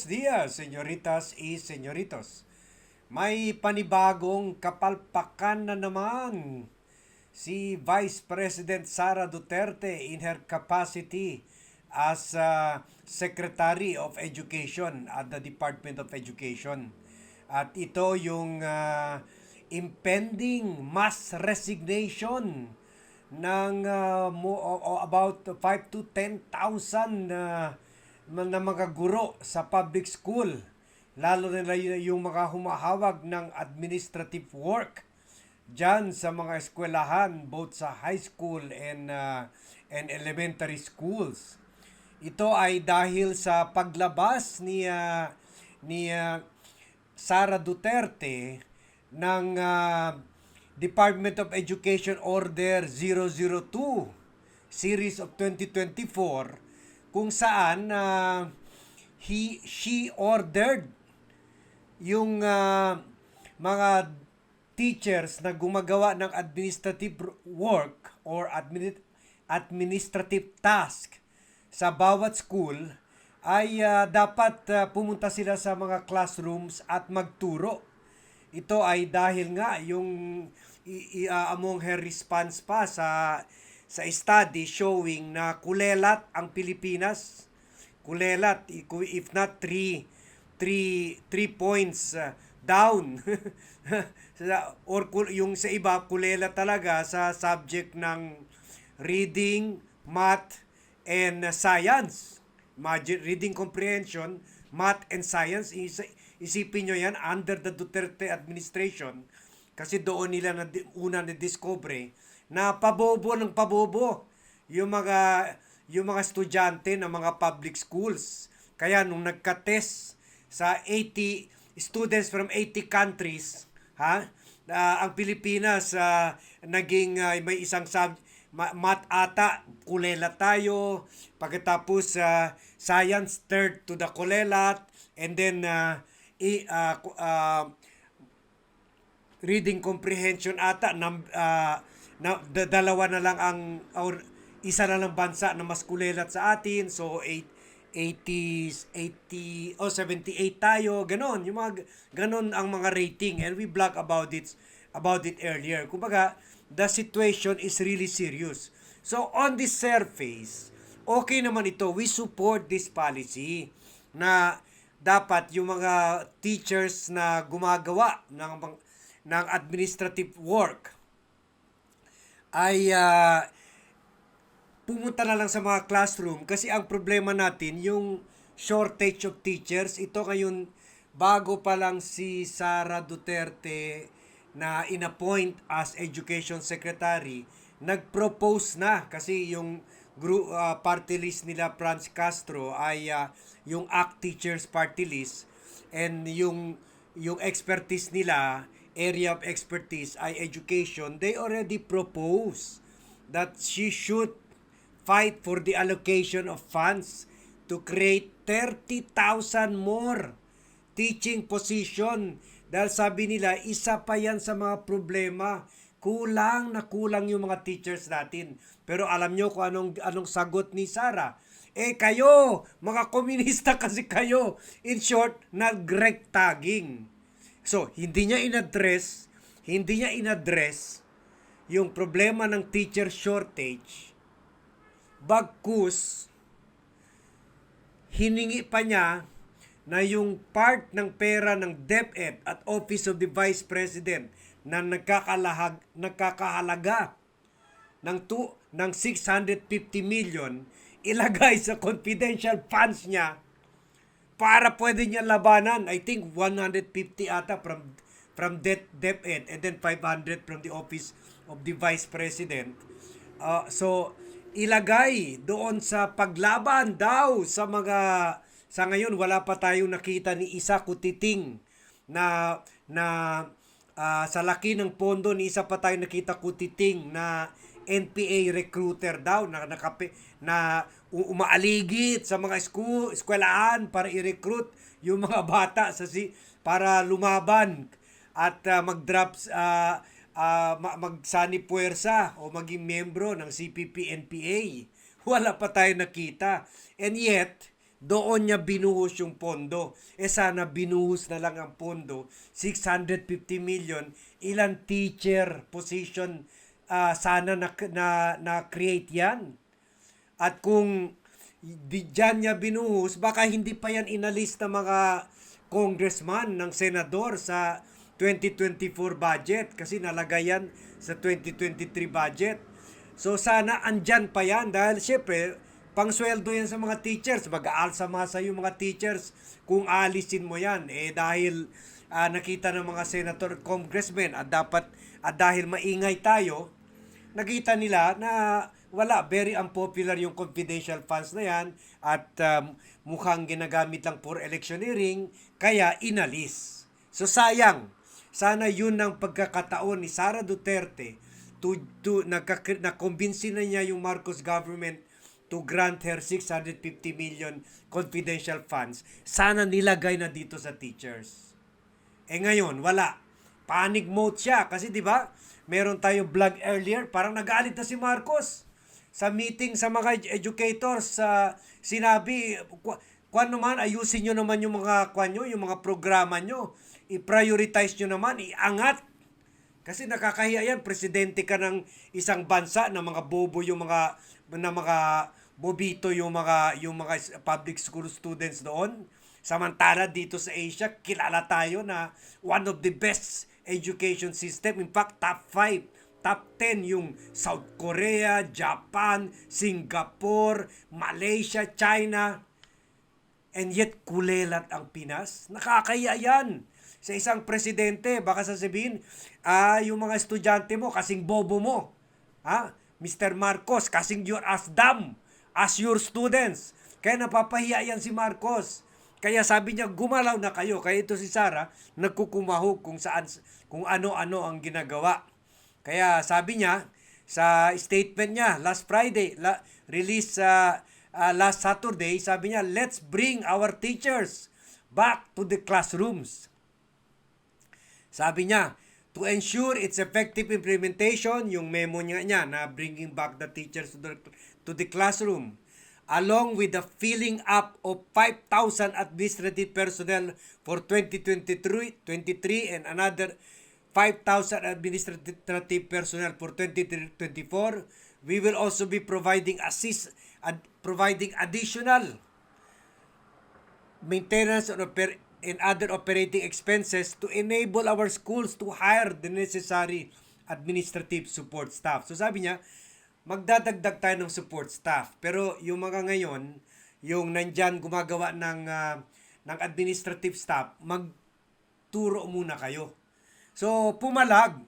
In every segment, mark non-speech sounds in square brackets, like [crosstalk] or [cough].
Buenos dias, señoritas y señoritos. May panibagong kapalpakan na naman si Vice President Sara Duterte in her capacity as uh, Secretary of Education at the Department of Education. At ito yung uh, impending mass resignation ng uh, mo- about 5 to 10,000 na na mga guro sa public school lalo na yung mga humahawag ng administrative work dyan sa mga eskwelahan both sa high school and uh, and elementary schools. Ito ay dahil sa paglabas ni uh, ni uh, Sara Duterte ng uh, Department of Education Order 002 series of 2024 kung saan uh, he she ordered yung uh, mga teachers na gumagawa ng administrative work or admini- administrative task sa bawat school ay uh, dapat uh, pumunta sila sa mga classrooms at magturo. Ito ay dahil nga yung i- i- among her response pa sa sa study showing na kulelat ang Pilipinas. Kulelat if not three three three points uh, down. [laughs] or yung sa iba kulela talaga sa subject ng reading, math, and science. Imagine, reading comprehension, math, and science. Is, isipin nyo yan, under the Duterte administration, kasi doon nila na una na discover na pabobo ng pabobo yung mga yung mga estudyante ng mga public schools. Kaya nung nagka-test sa 80 students from 80 countries, ha? ah, ang Pilipinas ah, naging ah, may isang sub ma- math ata, kulela tayo. Pagkatapos sa science third to the kulelat and then uh, i, ku- ah, reading comprehension ata num, ah, na da- dalawa na lang ang or isa na lang bansa na mas kulelat sa atin. So 8 80 80 o 78 tayo ganon. Yung mga ganon ang mga rating. And we blog about it about it earlier. Kumbaga the situation is really serious. So on the surface okay naman ito. We support this policy na dapat yung mga teachers na gumagawa ng ng administrative work ay ah, pumunta na lang sa mga classroom kasi ang problema natin yung shortage of teachers. Ito ngayon bago pa lang si Sara Duterte na inappoint as education secretary nagpropose na kasi yung group party list nila Franz Castro ay ah, yung ACT Teachers Party List and yung yung expertise nila area of expertise ay education they already propose that she should fight for the allocation of funds to create 30,000 more teaching position. Dahil sabi nila isa pa yan sa mga problema. Kulang na kulang yung mga teachers natin. Pero alam nyo kung anong anong sagot ni Sara? Eh kayo! Mga komunista [laughs] kasi kayo! In short nag-rec tagging so hindi niya inaddress hindi niya inaddress yung problema ng teacher shortage. Bagkus hiningi pa niya na yung part ng pera ng DepEd at Office of the Vice President na nagkakalahag, nagkakahalaga ng, tu, ng 650 million ilagay sa confidential funds niya para pwede niya labanan. I think 150 ata from from Det DepEd and then 500 from the Office of the Vice President. Uh, so ilagay doon sa paglaban daw sa mga sa ngayon wala pa tayong nakita ni Isa Kutiting na na ah, sa laki ng pondo ni isa pa tayo nakita Kutiting na NPA recruiter daw na nakape na u- umaaligit sa mga school, eskwelahan para i-recruit yung mga [laughs] bata sa si para lumaban at ah, mag-drop ah, ma- magsani puwersa o maging membro ng CPP NPA. [laughs] Wala pa tayo nakita. And yet, doon niya binuhos yung pondo. Eh sana binuhos na lang ang pondo, 650 million, ilan teacher position ah, sana na, na, na create yan. At kung di, dyan niya binuhos, baka hindi pa yan inalis ng mga congressman ng senador sa 2024 budget kasi nalagay yan sa 2023 budget. So sana andyan pa yan dahil syempre pangsweldo yan sa mga teachers. Mag-aalsa masa yung mga teachers kung alisin mo yan. Eh dahil ah, nakita ng mga senator at congressmen at dapat at dahil maingay tayo, nakita nila na wala, very unpopular yung confidential funds na yan at um, mukhang ginagamit lang for electioneering, kaya inalis. So sayang, sana yun ang pagkakataon ni Sara Duterte to, to na-convince na niya yung Marcos government to grant her 650 million confidential funds. Sana nilagay na dito sa teachers. Eh ngayon, wala. Panic mode siya. Kasi di ba meron tayong vlog earlier, parang nagalit na si Marcos. Sa meeting sa mga ed- educators, sa sinabi, "Ku- kuan naman, ayusin nyo naman yung mga kuan nyo, yung mga programa nyo. I-prioritize nyo naman, iangat. Kasi nakakahiya yan, presidente ka ng isang bansa na mga bobo yung mga na mga bobito yung mga yung mga public school students doon. Samantala dito sa Asia, kilala tayo na one of the best education system. In fact, top 5, top 10 yung South Korea, Japan, Singapore, Malaysia, China. And yet, kulelat ang Pinas. Nakakaya yan. Sa isang presidente, baka sasabihin, ah, yung mga estudyante mo, kasing bobo mo. Ha? Mr. Marcos, kasing you're as dumb as your students. Kaya napapahiya yan si Marcos. Kaya sabi niya, gumalaw na kayo. Kaya ito si Sara, nagkukumahog kung saan, kung ano-ano ang ginagawa. Kaya sabi niya, sa statement niya last Friday, la, release sa uh, last Saturday, sabi niya, let's bring our teachers back to the classrooms. Sabi niya, to ensure its effective implementation, yung memo niya, niya na bringing back the teachers to the, to the classroom, along with the filling up of 5,000 administrative personnel for 2023 23 and another 5,000 administrative personnel for 2024, we will also be providing assist ad, providing additional maintenance and, oper- and other operating expenses to enable our schools to hire the necessary administrative support staff. So sabi niya, magdadagdag tayo ng support staff. Pero yung mga ngayon, yung nandyan gumagawa ng, ah, ng administrative staff, magturo muna kayo. So, pumalag.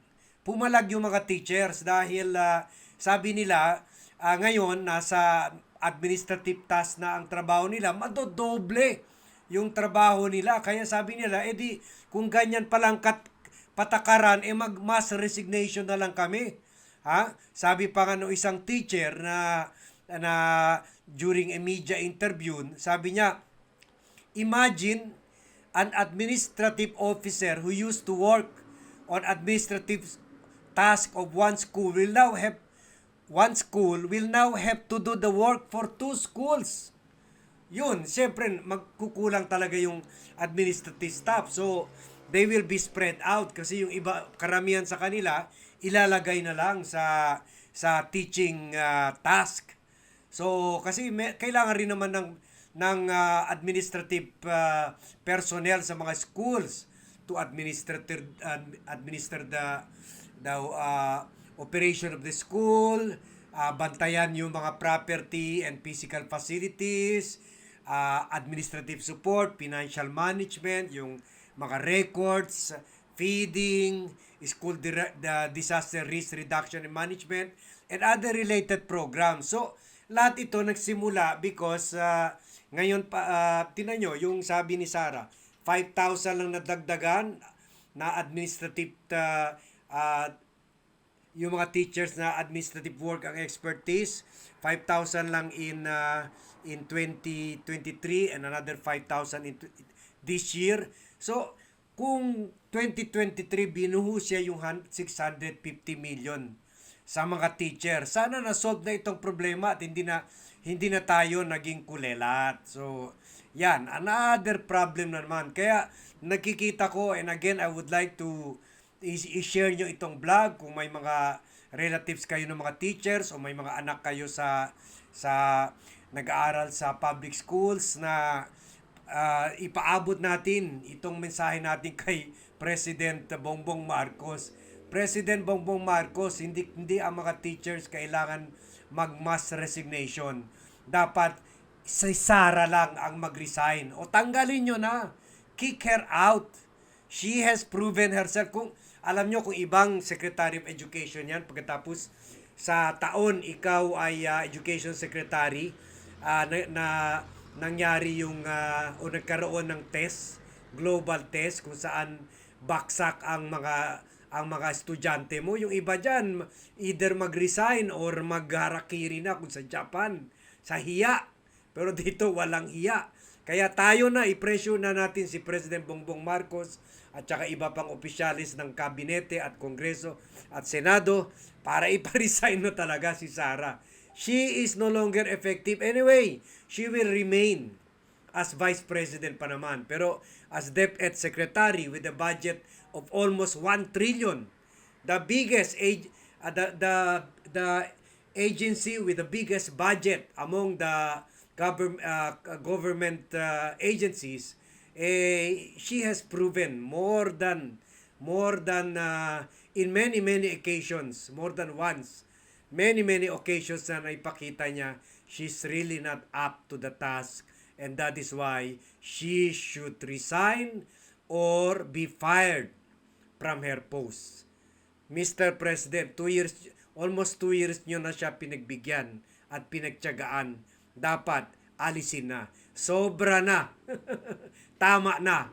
Pumalag yung mga teachers dahil ah, sabi nila, ah, ngayon, nasa administrative task na ang trabaho nila, madodoble yung trabaho nila. Kaya sabi nila, edi kung ganyan palang kat, patakaran, eh mag mass resignation na lang kami. Ha? Sabi pa nga isang teacher na na during a media interview, sabi niya, imagine an administrative officer who used to work on administrative task of one school will now have one school will now have to do the work for two schools. Yun, siyempre magkukulang talaga yung administrative staff. So, they will be spread out kasi yung iba karamihan sa kanila ilalagay na lang sa sa teaching ah, task. So, kasi may, kailangan rin naman ng ng ah, administrative ah, personnel sa mga schools to administer ad- administer the the uh, operation of the school, uh, bantayan yung mga property and physical facilities, uh, administrative support, financial management, yung mga records, feeding, school dire- the disaster risk reduction and management, and other related programs. So, lahat ito nagsimula because uh, ngayon pa, uh, tinan yung sabi ni Sarah, 5,000 lang nadagdagan na administrative uh, uh, yung mga teachers na administrative work ang expertise. 5,000 lang in uh, in 2023 and another 5,000 in this year. So kung 2023 binuhos siya yung hun- 650 million sa mga teacher. Sana na-solve na itong problema at hindi na hindi na tayo naging kulelat. So, yan, another problem na naman. Kaya nakikita ko and again I would like to i-share nyo itong vlog kung may mga relatives kayo ng mga teachers o may mga anak kayo sa sa nag-aaral sa public schools na ah, ipaabot natin itong mensahe natin [laughs] kay President Bongbong Marcos. President Bongbong Marcos, hindi hindi ang mga teachers kailangan mag-mass resignation. Dapat si Sara lang ang mag-resign o tanggalin nyo na. Kick her out. She has proven herself. Kung alam nyo kung ibang Secretary of Education yan, pagkatapos sa taon ikaw ay ah, Education Secretary, ah, na, na nangyari yung ah, o nagkaroon ng test, global test kung saan baksak ang mga ang mga estudyante mo. Yung iba dyan, either mag-resign or magharakiri na kung sa Japan, sa hiya. Pero [laughs] dito walang hiya. Kaya tayo na, i-pressure na natin si President Bongbong Marcos at saka iba pang opisyalis ng kabinete at kongreso at senado para [laughs] iparesign na talaga si Sara. She is no longer effective anyway. She will remain as Vice President pa naman. Pero as DepEd Secretary with a budget of almost 1 trillion, the biggest age, uh, the, the, the agency with the biggest budget among the government, uh, government uh, agencies, eh, she has proven more than more than uh, in many many occasions, more than once, many many occasions na naipakita niya she's really not up to the task. And that is why she should resign or be fired from her post. Mr. President, two years, almost two years nyo na siya pinagbigyan at pinagtyagaan. Dapat alisin na. Sobra na. [laughs] Tama na.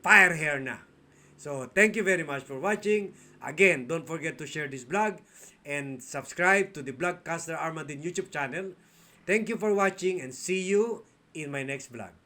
Fire her na. So, thank you very much for watching. Again, don't forget to share this vlog and subscribe to the Vlogcaster Armadin YouTube channel. Thank you for watching and see you in my next vlog.